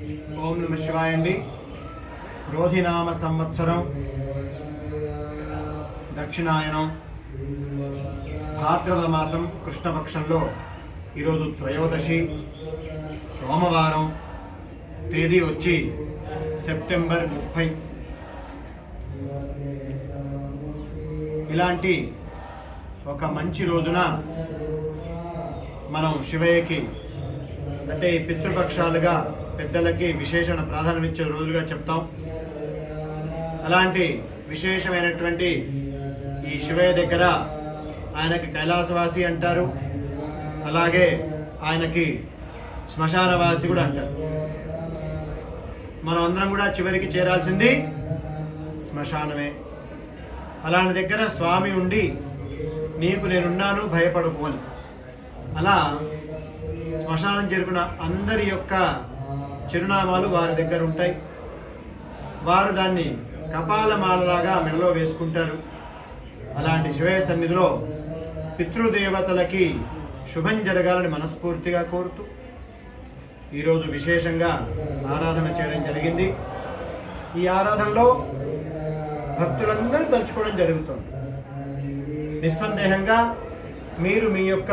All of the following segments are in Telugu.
ఓం నమ శివాయ అండి సంవత్సరం దక్షిణాయనం భాద్రపద మాసం కృష్ణపక్షంలో ఈరోజు త్రయోదశి సోమవారం తేదీ వచ్చి సెప్టెంబర్ ముప్పై. ఇలాంటి ఒక మంచి రోజున మనం శివయ్యకి అంటే ఈ పితృపక్షాలుగా పెద్దలకి విశేషణ ప్రాధాన్యం ఇచ్చే రోజులుగా చెప్తాం. అలాంటి విశేషమైనటువంటి ఈ శివయ్య దగ్గర ఆయనకి కైలాసవాసి అంటారు. అలాగే ఆయనకి శ్మశానవాసి కూడా అంటారు. మనం అందరం కూడా చివరికి చేరాల్సింది శ్మశానమే. అలాంటి దగ్గర స్వామి ఉండి నీకు నేనున్నాను భయపడుకోని అలా శ్మశానం చేరుకున్న అందరి యొక్క చిరునామాలు వారి దగ్గర ఉంటాయి. వారు దాన్ని కపాలమాలలాగా మెడలో వేసుకుంటారు. అలాంటి శివయ సన్నిధిలో పితృదేవతలకి శుభం జరగాలని మనస్ఫూర్తిగా కోరుతూ ఈరోజు విశేషంగా ఆరాధన చేయడం జరిగింది. ఈ ఆరాధనలో భక్తులందరూ తలుచుకోవడం జరుగుతుంది. నిస్సందేహంగా మీరు మీ యొక్క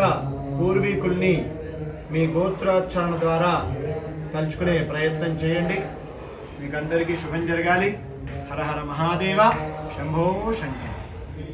పూర్వీకుల్ని మీ గోత్రోచ్చారణ ద్వారా తలుచుకునే ప్రయత్నం చేయండి. మీకు అందరికీ శుభం జరగాలి. హర హర మహాదేవ. శంభో శంకర్.